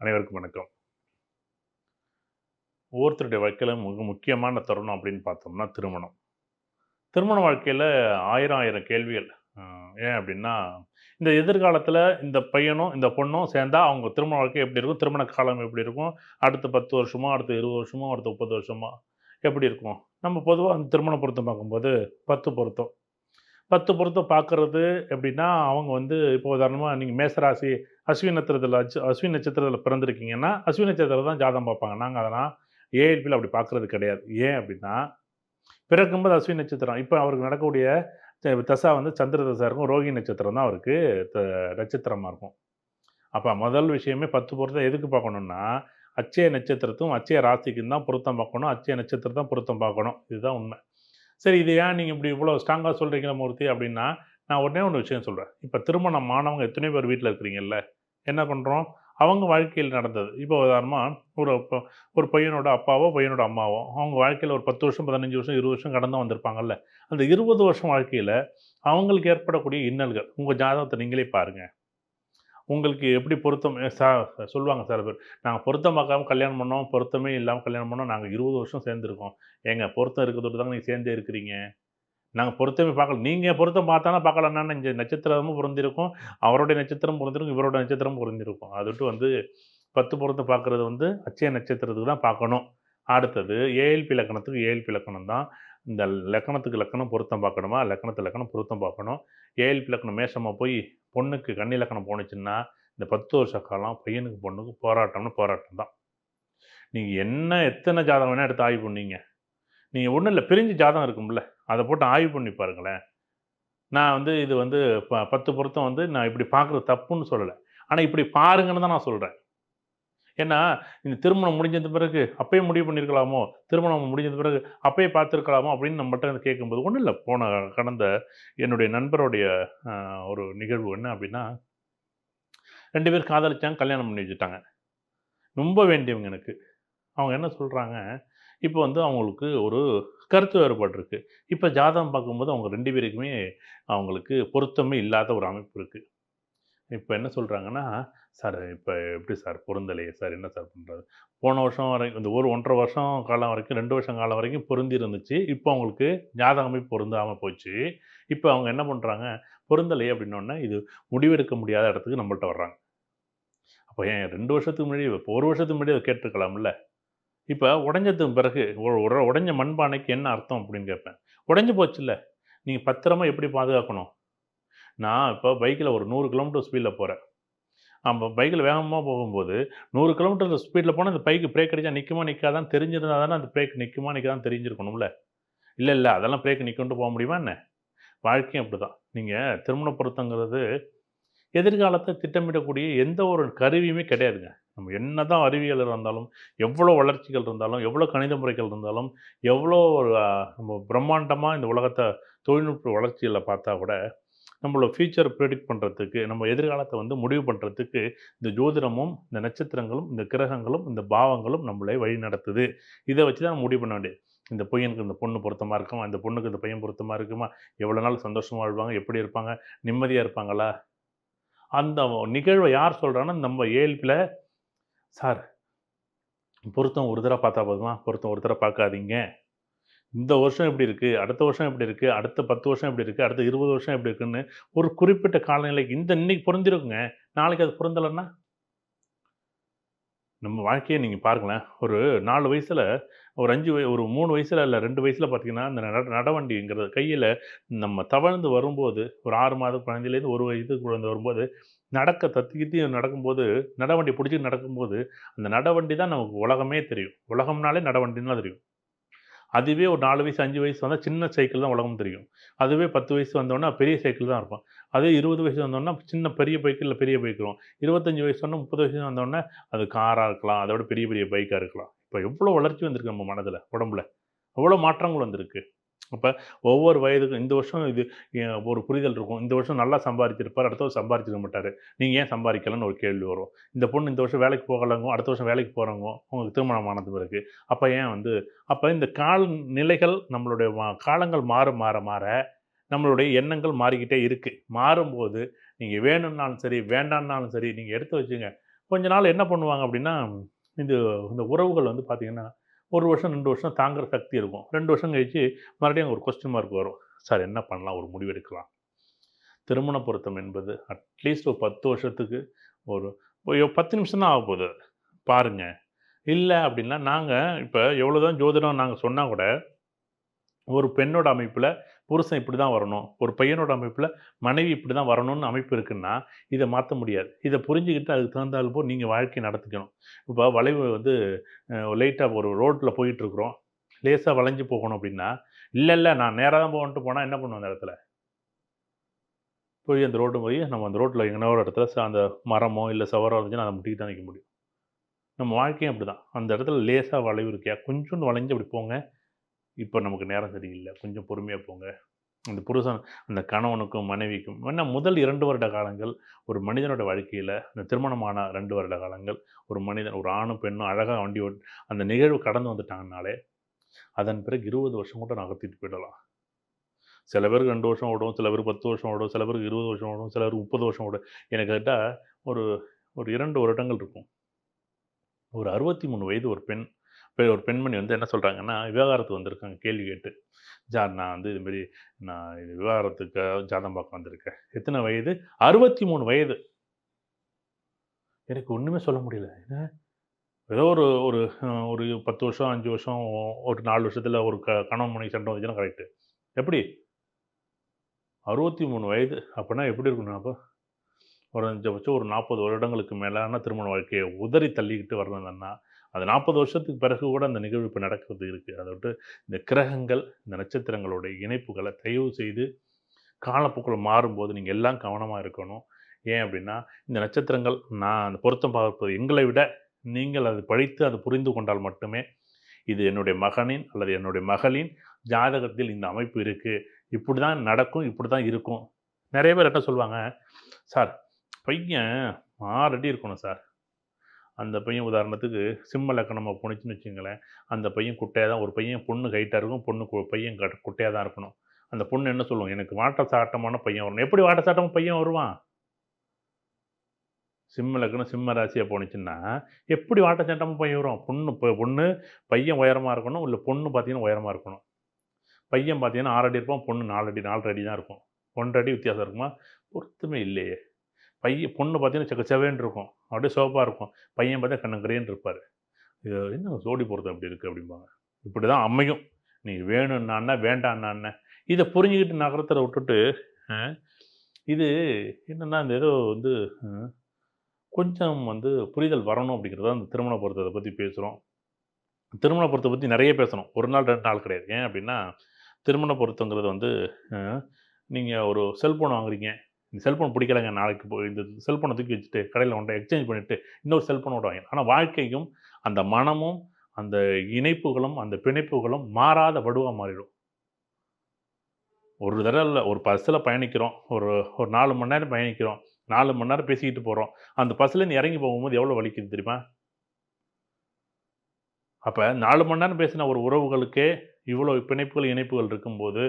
அனைவருக்கும் வணக்கம். ஒவ்வொருத்தருடைய வாழ்க்கையில் மிக முக்கியமான தருணம் அப்படின்னு பார்த்தோம்னா திருமணம். திருமண வாழ்க்கையில் ஆயிரம் ஆயிரம் கேள்விகள். ஏன் அப்படின்னா இந்த எதிர்காலத்தில் இந்த பையனும் இந்த பொண்ணும் சேர்ந்தா அவங்க திருமண வாழ்க்கை எப்படி இருக்கும்? திருமண காலம் எப்படி இருக்கும்? அடுத்த பத்து வருஷமோ அடுத்த இருபது வருஷமோ அடுத்த முப்பது வருஷமோ எப்படி இருக்கும்? நம்ம பொதுவாக அந்த திருமண பொருத்தம் பார்க்கும்போது பத்து பொருத்தம். பத்து பொருத்தம் பார்க்கறது எப்படின்னா அவங்க வந்து இப்போ உதாரணமாக நீங்கள் மேசராசி அஸ்வின் நட்சத்திரத்தில் அச்சு அஸ்வின் நட்சத்திரத்தில் பிறந்திருக்கீங்கன்னா அஸ்வின் நட்சத்திரத்தில் தான் ஜாதகம் பார்ப்பாங்க. நாங்கள் அதெல்லாம் ஏஎல்பியில் அப்படி பார்க்குறது கிடையாது. ஏன் அப்படின்னா பிறக்கும்போது அஸ்வின் நட்சத்திரம் இப்போ அவருக்கு நடக்கக்கூடிய த- தசா வந்து சந்திர தசா இருக்கும் ரோகி நட்சத்திரம் தான் அவருக்கு த- நட்சத்திரமாக இருக்கும். அப்போ முதல் விஷயமே பத்து பொருத்தம் எதுக்கு பார்க்கணுன்னா அச்சய நட்சத்திரத்தும் அச்சய ராசிக்கும் தான் பொருத்தம் பார்க்கணும் அச்சய நட்சத்திரம் தான் பொருத்தம் பார்க்கணும். இதுதான் உண்மை. சரி இது ஏன் நீங்கள் இப்படி இவ்வளோ ஸ்ட்ராங்காக சொல்கிறீங்களா மூர்த்தி? அப்படின்னா நான் உடனே ஒன்று விஷயம் சொல்கிறேன் இப்போ திருமணம் ஆனவங்க எத்தனை பேர் வீட்டில் இருக்கிறீங்கல்ல என்ன பண்ணுறோம் அவங்க வாழ்க்கையில் நடந்தது. இப்போ உதாரணமாக ஒரு ஒரு பையனோட அப்பாவோ பையனோட அம்மாவோ அவங்க வாழ்க்கையில் ஒரு பத்து வருஷம் பதினஞ்சு வருஷம் இருபது வருஷம் கடந்து வந்திருப்பாங்கல்ல அந்த இருபது வருஷம் வாழ்க்கையில் அவங்களுக்கு ஏற்படக்கூடிய இன்னல்கள் உங்கள் ஜாதகத்தை நீங்களே பாருங்கள் உங்களுக்கு எப்படி பொருத்தம் சார் சொல்லுவாங்க சார் பேர். நாங்கள் பொருத்தம் பார்க்காம கல்யாணம் பண்ணோம் பொருத்தமே இல்லாமல் கல்யாணம் பண்ணோம் நாங்கள் இருபது வருஷம் சேர்ந்துருக்கோம். எங்கள் பொருத்தம் இருக்கிறதோடு தாங்க நீங்கள் சேர்ந்தே இருக்கிறீங்க. நாங்கள் பொருத்தமே பார்க்கல. நீங்கள் பொருத்தம் பார்த்தானா பார்க்கலன்னா இந்த நட்சத்திரமும் பொருந்திருக்கும். அவருடைய நட்சத்திரம் பொருந்திருக்கும் இவரோட நட்சத்திரம் பொருந்திருக்கும். அது விட்டு வந்து பத்து பொருத்தம் பார்க்குறது வந்து அச்சய நட்சத்திரத்துக்கு தான் பார்க்கணும். அடுத்தது ஏஎல்பி இலக்கணத்துக்கு ஏஎல்பி இலக்கணம் தான். இந்த லக்கணத்துக்கு லக்கணம் பொருத்தம் பார்க்கணுமா? லக்கணத்து லக்கணம் பொருத்தம் பார்க்கணும். ஏஎல்பி லக்கணம் மேஷமாக போய் பொண்ணுக்கு கன்னி லக்கணம் போணுச்சுன்னா இந்த பத்து வருஷ காலம் பையனுக்கு பொண்ணுக்கு போராட்டம்னு போராட்டம் தான். நீங்கள் என்ன எத்தனை ஜாதகம் வேணால் எடுத்து ஆய்வு பண்ணீங்க. நீங்கள் ஒன்றும் இல்லை பிரிஞ்சு ஜாதகம் இருக்கும்ல. அதை போட்டு ஆய்வு பண்ணி பாருங்களேன். நான் வந்து இது வந்து ப பத்து பொருத்தம் வந்து நான் இப்படி பார்க்குறது தப்புன்னு சொல்லலை. ஆனால் இப்படி பாருங்கன்னு தான் நான் சொல்கிறேன் ஏன்னா இந்த திருமணம் முடிஞ்சது பிறகு அப்பயே முடிவு பண்ணியிருக்கலாமோ திருமணம் முடிஞ்சது பிறகு அப்பயே பார்த்துருக்கலாமோ? அப்படின்னு நம்மகிட்ட கேட்கும்போது ஒன்றும் இல்லை. போன கடந்த என்னுடைய நண்பருடைய ஒரு நிகழ்வு என்ன அப்படின்னா ரெண்டு பேர் காதலிச்சாங்க கல்யாணம் பண்ணி வச்சுட்டாங்க. ரொம்ப வேண்டியவங்க எனக்கு. அவங்க என்ன சொல்கிறாங்க இப்போ வந்து அவங்களுக்கு ஒரு கருத்து வேறுபாடு இருக்குது இப்போ ஜாதகம் பார்க்கும்போது அவங்க ரெண்டு பேருக்குமே அவங்களுக்கு பொருத்தமே இல்லாத ஒரு அமைப்பு இருக்குது இப்போ என்ன சொல்கிறாங்கன்னா சார் இப்போ எப்படி சார்? பொருந்தலையே சார். என்ன சார் பண்ணுறது போன வருஷம் வரைக்கும் இந்த ஒரு ஒன்றரை வருஷம் காலம் வரைக்கும் ரெண்டு வருஷம் காலம் வரைக்கும் பொருந்தி இருந்துச்சு இப்போ அவங்களுக்கு ஜாதகமே பொருந்தாமல் போச்சு. இப்போ அவங்க என்ன பண்ணுறாங்க பொருந்தலையே அப்படின்னோடனே இது முடிவெடுக்க முடியாத இடத்துக்கு நம்மள்ட்ட வர்றாங்க. அப்போ ஏன் ரெண்டு வருஷத்துக்கு முன்னாடி இப்போ ஒரு வருஷத்துக்கு முன்னாடி அதை கேட்டிருக்கலாம்ல? இப்போ உடஞ்சதுக்கு பிறகு ஒரு உடஞ்ச மண்பானைக்கு என்ன அர்த்தம் அப்படின்னு கேட்பேன். உடஞ்சி போச்சுல்ல. நீங்கள் பத்திரமா எப்படி பாதுகாக்கணும்? நான் இப்போ பைக்கில் ஒரு நூறு கிலோமீட்டர் ஸ்பீடில் போகிறேன் நம்ம பைக்கில் வேகமாக போகும்போது நூறு கிலோமீட்டர் ஸ்பீடில் போனால் அந்த பைக்கு பிரேக் அடித்தா நிற்குமா நிற்காதான் தெரிஞ்சிருந்தா தானே அந்த பிரேக் நிற்குமா நிற்காதான் தெரிஞ்சிருக்கணும்ல. இல்லை இல்லை அதெல்லாம் பிரேக் நிற்கொண்டு போக முடியுமா என்ன? வாழ்க்கையும் அப்படி தான் நீங்கள் திருமண பொருத்தங்கிறது எதிர்காலத்தை திட்டமிடக்கூடிய எந்த ஒரு கருவியுமே கிடையாதுங்க. நம்ம என்ன தான் அறிவியல் இருந்தாலும் எவ்வளோ வளர்ச்சிகள் இருந்தாலும் எவ்வளோ கணித முறைகள் இருந்தாலும் எவ்வளோ ஒரு நம்ம பிரம்மாண்டமாக இந்த உலகத்தை தொழில்நுட்ப வளர்ச்சிகளை பார்த்தா கூட நம்மளோட ஃபியூச்சர் ப்ரெடிக்ட் பண்ணுறதுக்கு நம்ம எதிர்காலத்தை வந்து முடிவு பண்ணுறதுக்கு இந்த ஜோதிடமும் இந்த நட்சத்திரங்களும் இந்த கிரகங்களும் இந்த பாவங்களும் நம்மளை வழி நடத்துது. இதை வச்சு தான் முடிவு பண்ண வேண்டியது. இந்த பையனுக்கு இந்த பொண்ணு பொருத்தமாக இருக்குமா? இந்த பொண்ணுக்கு இந்த பையன் பொருத்தமாக இருக்குமா? எவ்வளோ நாள் சந்தோஷமாக வாழ்வாங்க? எப்படி இருப்பாங்க? நிம்மதியாக இருப்பாங்களா? அந்த நிகழ்வை யார் சொல்கிறாங்கன்னா நம்ம ஏழ்பில் சார் பொருத்தம் ஒரு தடவை பார்த்தா போதுமா? பொருத்தம் ஒரு தடவை பார்க்காதீங்க. இந்த வருஷம் எப்படி இருக்குது அடுத்த வருஷம் எப்படி இருக்குது அடுத்த பத்து வருஷம் எப்படி இருக்குது அடுத்த இருபது வருஷம் எப்படி இருக்குன்னு ஒரு குறிப்பிட்ட காலநிலைக்கு இந்த இன்னைக்கு பொருந்திருக்குங்க நாளைக்கு அது பொருந்தலைன்னா? நம்ம வாழ்க்கையை நீங்கள் பாருங்களேன். ஒரு நாலு வயசில் ஒரு அஞ்சு வய ஒரு மூணு வயசில் இல்லை ரெண்டு வயசில் பார்த்தீங்கன்னா அந்த நட நடவண்டிங்கிறது கையில் நம்ம தவழ்ந்து வரும்போது ஒரு ஆறு மாத குழந்தையிலேருந்து ஒரு வயது குழந்தை வரும்போது நடக்க தத்தி நடக்கும்போது நடவண்டி பிடிச்சி நடக்கும்போது அந்த நடவண்டி தான் நமக்கு உலகமே தெரியும். உலகம்னாலே நடவண்டின்னு தான் தெரியும். அதுவே ஒரு நாலு வயசு அஞ்சு வயசு வந்தால் சின்ன சைக்கிள் தான் உலகம் தெரியும். அதுவே பத்து வயசு வந்தோன்னா பெரிய சைக்கிள் தான் இருப்பான். அதே இருபது வயசு வந்தோன்னா சின்ன பெரிய பைக்கு இல்லை பெரிய பைக் வரும். இருபத்தஞ்சி வயசு வந்தோன்னா முப்பது வயசு வந்தோடனே அது காராக இருக்கலாம் அதோட பெரிய பெரிய பைக்காக இருக்கலாம். இப்போ எவ்வளோ வளர்ச்சி வந்திருக்கு நம்ம மனதில் உடம்புல. எவ்வளோ மாற்றங்கள் வந்திருக்கு. அப்போ ஒவ்வொரு வயதுக்கும் இந்த வருஷம் இது ஒரு புரிதல் இருக்கும். இந்த வருஷம் நல்லா சம்பாதிச்சிருப்பார் அடுத்த வருஷம் சம்பாதிச்சிருக்க மாட்டார். நீங்கள் ஏன் சம்பாதிக்கலன்னு ஒரு கேள்வி வரும். இந்த பொண்ணு இந்த வருஷம் வேலைக்கு போகலங்க அடுத்த வருஷம் வேலைக்கு போகிறாங்க உங்களுக்கு திருமணம் ஆனது பிறகு. அப்போ ஏன் வந்து அப்போ இந்த கால நிலைகள் நம்மளுடைய காலங்கள் மாற மாற மாற நம்மளுடைய எண்ணங்கள் மாறிக்கிட்டே இருக்குது மாறும்போது நீங்கள் வேணும்னாலும் சரி வேண்டாம்னாலும் சரி நீங்கள் எடுத்து வச்சுங்க. கொஞ்ச நாள் என்ன பண்ணுவாங்க அப்படின்னா இந்த இந்த உறவுகள் வந்து பார்த்திங்கன்னா ஒரு வருஷம் ரெண்டு வருஷம் தாங்குற சக்தி இருக்கும். ரெண்டு வருஷம் கழித்து மறுபடியும் ஒரு கொஸ்டின் மார்க் வரும். சார் என்ன பண்ணலாம்? ஒரு முடிவு எடுக்கலாம். திருமண பொருத்தம் என்பது அட்லீஸ்ட் ஒரு பத்து வருஷத்துக்கு ஒரு பத்து நிமிஷம் தான் ஆக போகுது. பாருங்கள் இல்லை அப்படின்னா நாங்கள் இப்போ எவ்வளோ தான் ஜோதிடம் நாங்கள் சொன்னால் கூட ஒரு பெண்ணோட அமைப்பில் புருஷன் இப்படி தான் வரணும். ஒரு பையனோட அமைப்பில் மனைவி இப்படி தான் வரணும்னு அமைப்பு இருக்குன்னா இதை மாற்ற முடியாது. இதை புரிஞ்சுக்கிட்டு அதுக்கு தகுந்தால் போல் நீங்கள் வாழ்க்கை நடத்திக்கணும். இப்போ வளைவு வந்து லைட்டாக ஒரு ரோட்டில் போயிட்டுருக்குறோம். லேசாக வளைஞ்சு போகணும் அப்படின்னா இல்லை இல்லை நான் நேராக தான் போகணுன்ட்டு போனால் என்ன பண்ணுவோம் அந்த இடத்துல? போய் அந்த ரோட்டு போய் நம்ம அந்த ரோட்டில் எங்கன்னா ஒரு இடத்துல அந்த மரமோ இல்லை சவரோ இருந்துச்சுன்னா அதை முட்டிக்கிட்டு தான் நிற்க முடியும். நம்ம வாழ்க்கையும் அப்படி தான். அந்த இடத்துல லேசாக வளைவு இருக்கியா? கொஞ்சோண்டு வளைஞ்சு அப்படி போங்க. இப்போ நமக்கு நேரம் சரியில்லை. கொஞ்சம் பொறுமையாக போங்க. அந்த புருஷன் அந்த கணவனுக்கும் மனைவிக்கும் ஏன்னா முதல் இரண்டு வருட காலங்கள் ஒரு மனிதனோட வாழ்க்கையில் அந்த திருமணமான ரெண்டு வருட காலங்கள் ஒரு மனிதன் ஒரு ஆணும் பெண்ணும் அழகாக வண்டி ஓட் அந்த நிகழ்வு கடந்து வந்துட்டாங்கனாலே அதன் பிறகு இருபது வருஷம் கூட நகர்த்திட்டு போயிடலாம். சில பேருக்கு ரெண்டு வருஷம் ஓடும் சில பேருக்கு பத்து வருஷம் ஓடும் சில பேருக்கு இருபது வருஷம் ஓடும் சில பேருக்கு முப்பது வருஷம் ஓடும். எனக்கு கேட்டால் ஒரு ஒரு இரண்டு வருடங்கள் இருக்கும். ஒரு அறுபத்தி மூணு வயது ஒரு பெண் ஒரு பெண்மணி வந்து என்ன சொல்கிறாங்கன்னா விவகாரத்துக்கு வந்திருக்காங்க கேள்வி கேட்டு. ஜார் நான் வந்து இதுமாரி நான் இது விவகாரத்துக்கு ஜாதம் பார்க்க வந்திருக்கேன். எத்தனை வயது? அறுபத்தி மூணு வயது. எனக்கு ஒன்றுமே சொல்ல முடியல. என்ன? ஏதோ ஒரு ஒரு ஒரு பத்து வருஷம் அஞ்சு வருஷம் ஒரு நாலு வருஷத்தில் ஒரு க கணவன் மணி சண்டை வந்துச்சுன்னா கரெக்டு எப்படி? அறுபத்தி மூணு வயது. அப்படின்னா எப்படி இருக்கணும் அப்போ? ஒரு அஞ்சபட்சம் ஒரு நாற்பது வருடங்களுக்கு மேலான திருமண வாழ்க்கையை உதறி தள்ளிக்கிட்டு வரணும்னா அது நாற்பது வருஷத்துக்கு பிறகு கூட அந்த நிகழ்வு இப்போ நடக்கிறது இருக்குது அதை விட்டு இந்த கிரகங்கள் இந்த நட்சத்திரங்களுடைய இணைப்புகளை தயவு செய்து காலப்போக்கில் மாறும்போது நீங்கள் எல்லாம் கவனமாக இருக்கணும். ஏன் அப்படின்னா இந்த நட்சத்திரங்கள் நான் அந்த பொருத்தம் பார்ப்பது எங்களை விட நீங்கள் அது படித்து அது புரிந்து கொண்டால் மட்டுமே இது என்னுடைய மகனின் அல்லது என்னுடைய மகளின் ஜாதகத்தில் இந்த அமைப்பு இருக்குது இப்படி தான் நடக்கும் இப்படி தான் இருக்கும். நிறைய பேர் என்ன சொல்லுவாங்க சார் பையன் ஆறடி இருக்கணும் சார். அந்த பையன் உதாரணத்துக்கு சிம்ம லக்கணமாக போணுச்சுன்னு வச்சுங்களேன் அந்த பையன் குட்டையாக தான் ஒரு பையன் பொண்ணு ஹைட்டாக இருக்கும் பொண்ணு பையன் குட்டையாக தான் இருக்கணும். அந்த பொண்ணு என்ன சொல்லுவோம் எனக்கு வாட்ட சாட்டமான பையன் வரணும். எப்படி வாட்ட சாட்டமான பையன் வருவான்? சிம்ம லக்கணம் சிம்ம ராசியாக போணுச்சுன்னா எப்படி வாட்ட சாட்டமாக பையன் வரும் பொண்ணு இப்போ பொண்ணு பையன் உயரமாக இருக்கணும் இல்லை பொண்ணு பார்த்தீங்கன்னா உயரமாக இருக்கணும்? பையன் பார்த்தீங்கன்னா ஆறு அடி இருப்பான் பொண்ணு நாலு அடி நாலரை அடி தான் இருக்கும். ஒன்றரை அடி வித்தியாசம் இருக்குமா? பொருத்தமே இல்லையே. பையன் பொண்ணு பார்த்தீங்கன்னா செக்க செவேன்னு இருக்கும். அப்படியே சோப்பாக இருக்கும். பையன் பார்த்தா கண்ணங்கரேன்னு இருப்பார். இது என்ன சோடி பொருத்தம் அப்படி இருக்குது அப்படிம்பாங்க. இப்படி தான் அமையும். நீ வேணும்னாண்ணா வேண்டான்னா இதை புரிஞ்சுக்கிட்டு நகரத்தில் விட்டுட்டு இது என்னென்னா இந்த ஏதோ வந்து கொஞ்சம் வந்து புரிதல் வரணும் அப்படிங்கிறத அந்த திருமண பொருத்தத்தை பற்றி பேசுகிறோம் திருமண பற்றி நிறைய பேசணும். ஒரு நாள் ரெண்டு நாள் கிடையாது. ஏன் அப்படின்னா திருமண பொருத்தங்கிறது வந்து நீங்கள் ஒரு செல்ஃபோன் வாங்குறீங்க. இந்த செல்ஃபோன் பிடிக்கலங்க. நாளைக்கு போய் இந்த செல்ஃபோனை தூக்கி வச்சுட்டு கடையில் ஒன்றை எக்ஸ்சேஞ்ச் பண்ணிவிட்டு இன்னொரு செல்ஃபோனோட வாங்க. ஆனால் வாழ்க்கையும் அந்த மனமும் அந்த இணைப்புகளும் அந்த பிணைப்புகளும் மாறாத வடுவாக மாறிடும். ஒரு தடவை இல்லை ஒரு பஸ்ஸில் பயணிக்கிறோம். ஒரு ஒரு நாலு மணி நேரம் பயணிக்கிறோம். நாலு மணி நேரம் பேசிக்கிட்டு போகிறோம் அந்த பஸ்லேருந்து இறங்கி போகும்போது எவ்வளோ வலிக்குது தெரியுமா? அப்போ நாலு மணி நேரம் பேசின ஒரு உறவுகளுக்கே இவ்வளோ பிணைப்புகள் இணைப்புகள் இருக்கும்போது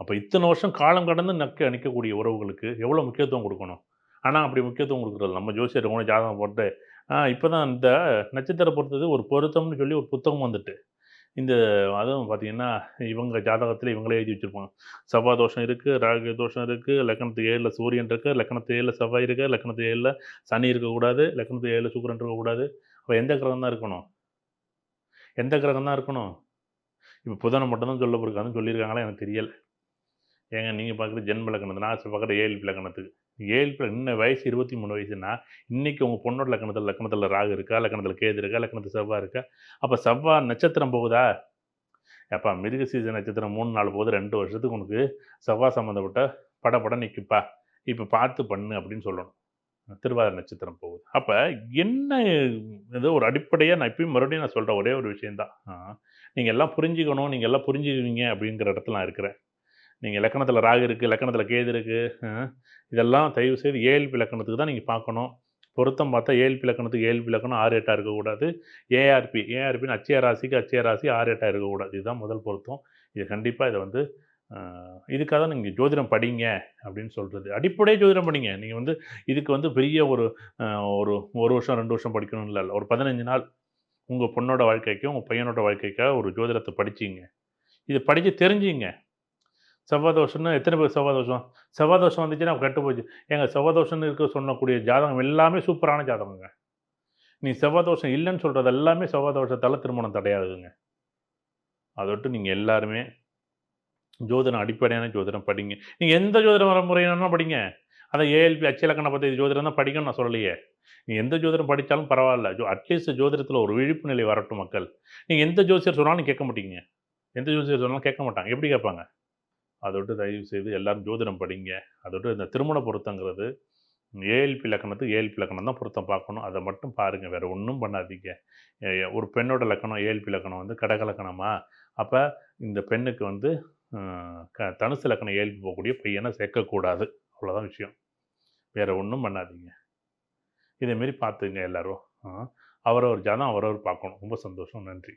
அப்போ இத்தனை வருஷம் காலம் கடந்து நக்க அணிக்கக்கூடிய உறவுகளுக்கு எவ்வளோ முக்கியத்துவம் கொடுக்கணும்? ஆனால் அப்படி முக்கியத்துவம் கொடுக்குறது நம்ம ஜோசியர் கூட ஜாதகம் போட்டு இப்போ தான் இந்த நட்சத்திர பொறுத்தது ஒரு பொருத்தம்னு சொல்லி ஒரு புத்தகம் வந்துட்டு. இந்த அதுவும் பார்த்தீங்கன்னா இவங்க ஜாதகத்தில் இவங்களே எழுதி வச்சுருப்பாங்க. செவ்வா தோஷம் இருக்குது ராகு தோஷம் இருக்குது லக்கணத்து ஏழில் சூரியன் இருக்குது லக்கணத்து ஏழில் செவ்வாய் இருக்குது லக்கணத்து ஏழில் சனி இருக்கக்கூடாது லக்கணத்து ஏழில் சுக்கரன் இருக்கக்கூடாது. அப்போ எந்த கிரகம் தான் இருக்கணும்? எந்த கிரகம் தான் இருக்கணும்? இப்போ புதனை மட்டும்தான் சொல்ல போயிருக்காங்கன்னு சொல்லியிருக்காங்களா? எனக்கு தெரியலை. ஏங்க நீங்கள் பார்க்குற ஜென்ம லக்கணத்து நான் பார்க்குற ஏழு லக்கணத்துக்கு ஏழு இன்னும் வயசு இருபத்தி மூணு வயசுனா இன்றைக்கி உங்கள் பொண்ணோட லக்கணத்தில் லக்கணத்தில் ராகு இருக்கா லக்கணத்தில் கேது இருக்கா லக்கணத்தில் செவ்வாய் இருக்கா? அப்போ செவ்வாய் நட்சத்திரம் போகுதா? அப்பா மிருக சீசன் நட்சத்திரம் மூணு நாள் போகுது ரெண்டு வருஷத்துக்கு உனக்கு செவ்வாய் சம்மந்தப்பட்ட பட படம் நிற்குப்பா இப்போ பார்த்து பண்ணு அப்படின்னு சொல்லணும். திருவாதிர நட்சத்திரம் போகுது. அப்போ என்ன ஏதோ ஒரு அடிப்படையாக நான் இப்பயும் மறுபடியும் நான் சொல்கிற ஒரே ஒரு விஷயந்தான் நீங்கள் எல்லாம் புரிஞ்சுக்கணும் நீங்கள் எல்லாம் புரிஞ்சுக்குவீங்க அப்படிங்கிற இடத்துல நான் இருக்கிறேன். நீங்கள் லக்கணத்தில் ராகு இருக்குது லக்கணத்தில் கேது இருக்குது இதெல்லாம் தயவு செய்து ஏழ்பி லக்கணத்துக்கு தான் நீங்கள் பார்க்கணும். பொருத்தம் பார்த்தா ஏழ்பி லக்கணத்துக்கு ஏழ்பி லக்கணம் ஆறு எட்டாக இருக்கக்கூடாது ஏஆர்பி ஏஆர்பின்னு அச்சய ராசிக்கு அச்சய ராசி ஆறு எட்டாக இருக்கக்கூடாது இதுதான் முதல் பொருத்தம். இது கண்டிப்பாக இதை வந்து இதுக்காக தான் நீங்கள் ஜோதிடம் படிங்க அப்படின்னு சொல்கிறது அடிப்படையே ஜோதிடம் படிங்க. நீங்கள் வந்து இதுக்கு வந்து பெரிய ஒரு ஒரு ஒரு வருஷம், ரெண்டு வருஷம் படிக்கணும் இல்லை ஒரு 15 நாள் உங்கள் பொண்ணோட வாழ்க்கைக்கும், உங்கள் பையனோட வாழ்க்கைக்காக ஒரு ஜோதிடத்தை படிச்சிங்க. இதை படித்து தெரிஞ்சுங்க. செவ்வாய் தோஷம்னா பேர் பேருக்கு செவ்வாய் தோஷம்? செவ்வாய் தோஷம் வந்துச்சுன்னா கெட்டு போச்சு. எங்கள் செவ்வாய் தோஷம்னு இருக்க சொல்லக்கூடிய ஜாதகம் எல்லாமே சூப்பரான ஜாதகங்க. நீ செவ்வாய் தோஷம் சொல்கிறது எல்லாமே செவ்வாய் திருமணம் தடையாகுதுங்க. அதோட்டு விட்டு எல்லாருமே ஜோதிடம் அடிப்படையான ஜோதிடம் படிங்க. நீங்கள் எந்த ஜோதிடம் வர முறையினா படிங்க. அத ஏஎல்பி அச்சிலக்கண பத்தி ஜோதிடம் தான் படிக்கணும்னு நான் சொல்லலையே. நீ எந்த ஜோதிடம் படித்தாலும் பரவாயில்ல ஜோ அட்லீஸ்ட் ஜோதிடத்தில் ஒரு விழிப்பு நிலை வரட்டும் மக்கள். நீங்கள் எந்த ஜோசியர் சொன்னாலும் கேட்க மாட்டீங்க. எந்த ஜோசியர் சொன்னாலும் கேட்க மாட்டாங்க. எப்படி கேட்பாங்க? அதோட்டு விட்டு தயவு செய்து எல்லாரும் ஜோதிடம் படிங்க. அதோட்டு விட்டு இந்த திருமண பொருத்தங்கிறது ஏஎல்பி லக்கணத்துக்கு ஏஎல்பி லக்கணம் தான் பொருத்தம் பார்க்கணும். அதை மட்டும் பாருங்கள் வேறு ஒன்றும் பண்ணாதீங்க. ஒரு பெண்ணோட லக்கணம் ஏஎல்பி லக்கணம் வந்து கடக லக்கணமா? அப்போ இந்த பெண்ணுக்கு வந்து க தனுசு லக்கணம் ஏஎல்பி போகக்கூடிய பையனை சேர்க்கக்கூடாது. அவ்வளோதான் விஷயம். வேறு ஒன்றும் பண்ணாதீங்க. இதேமாரி பார்த்துங்க எல்லாரும். அவரவர் ஜாதம் அவரவர் பார்க்கணும். ரொம்ப சந்தோஷம். நன்றி.